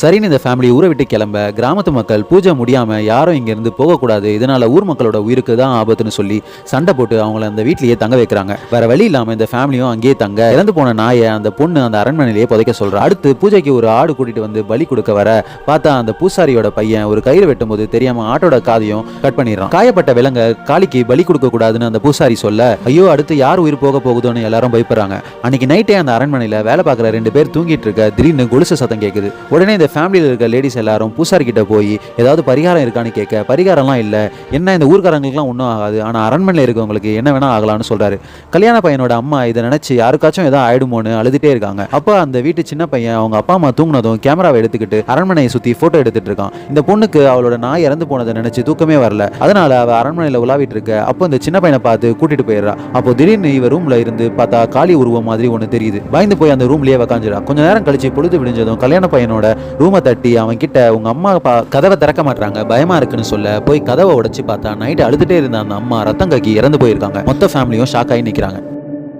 சரின்னு இந்த ஃபேமிலி ஊரை விட்டு கிளம்ப கிராமத்து மக்கள் பூஜை முடியாமல் யாரும் இங்கேருந்து போகக்கூடாது. இதனால் ஊர் மக்களோட உயிருக்கு தான் ஆபத்துன்னு சொல்லி சண்டை போட்டு அவங்கள அந்த வீட்லேயே தங்க வைக்கிறாங்க. வேற வழி இல்லாமல் இந்த ஃபேமிலியும் அங்கேயே தங்க இறந்து போன நாயை அந்த பொண்ணு அந்த அரண்மனையிலேயே புதைக்க சொல்றா. அடுத்து பூஜைக்கு ஒரு ஆடு கூட்டிகிட்டு வந்து பலி கொடுக்க வர பார்த்தா அந்த பூசாரியோட பையன் ஒரு கயிறு வெட்டும்போது தெரியாமல் ஆட்டோட காதையும் கட் பண்ணிடுறான். காயப்பட்ட விலங்க காளிக்கு பலி கொடுக்க கூடாதுன்னு அந்த பூசாரி சொல்ல ஐயோ அடுத்து யார் உயிர் போக போகுதோன்னு எல்லாரும் பயப்படுறாங்க. அன்னைக்கு நைட்டே அந்த அரண்மனையில் வேலை பார்க்குற ரெண்டு பேர் தூங்கிட்டு இருக்க திடீர்னு கொலுசு சத்தம் கேட்குது உடனே இந்த ஃபேமிலியில் இருக்க லேடிஸ் எல்லாரும் பூசார்கிட்ட போய் ஏதாவது பரிகாரம் இருக்கான்னு கேட்க பரிகாரம்லாம் இல்லை. என்ன இந்த ஊர்க்காரங்களுக்குலாம் ஒன்றும் ஆகாது. ஆனால் அரண்மனையில் இருக்கவங்களுக்கு என்ன வேணால் ஆகலாம்னு சொல்கிறாரு கல்யாண பையனோட அம்மா இதை நினச்சி யாருக்காச்சும் ஏதாவது ஆயிடுமோன்னு அழுதுட்டே இருக்காங்க. அப்போ அந்த வீட்டு சின்ன பையன் அவங்க அப்பா அம்மா தூங்கினதும் கேமராவை எடுத்துக்கிட்டு அரண்மனையை சுற்றி ஃபோட்டோ எடுத்துகிட்டு இருக்கான். இந்த பொண்ணுக்கு அவளோட நாய் இறந்து போனதை நினச்சி தூக்கமே வரல. அதனால் அவள் அரண்மனையில் உலாவிட்டு இருக்க. அப்போ இந்த சின்ன பையனை பார்த்து கூட்டிட்டு போயிடுறா. அப்போ திடீர்னு இவ ரூம்ல இருந்து பார்த்தா காளி உருவம் மாதிரி ஒன்று தெரியுது. பயந்து போய் அந்த ரூம்லயே உக்காந்துடா கொஞ்ச நேரம் கழிச்சு பொழுது விடிஞ்சதும் கல்யாண பையனோட ரூமை தட்டி அவன் கிட்ட உங்க அம்மா அப்பா கதவை திறக்க மாட்டாங்க பயமா இருக்குன்னு சொல்ல போய் கதவை உடைச்சு பார்த்தா நைட்டு அழுதுட்டே இருந்த அந்த அம்மா ரத்தம் கக்கி இறந்து போயிருக்காங்க. மொத்த ஃபேமிலியும் ஷாக் ஆகி நிக்கிறாங்க.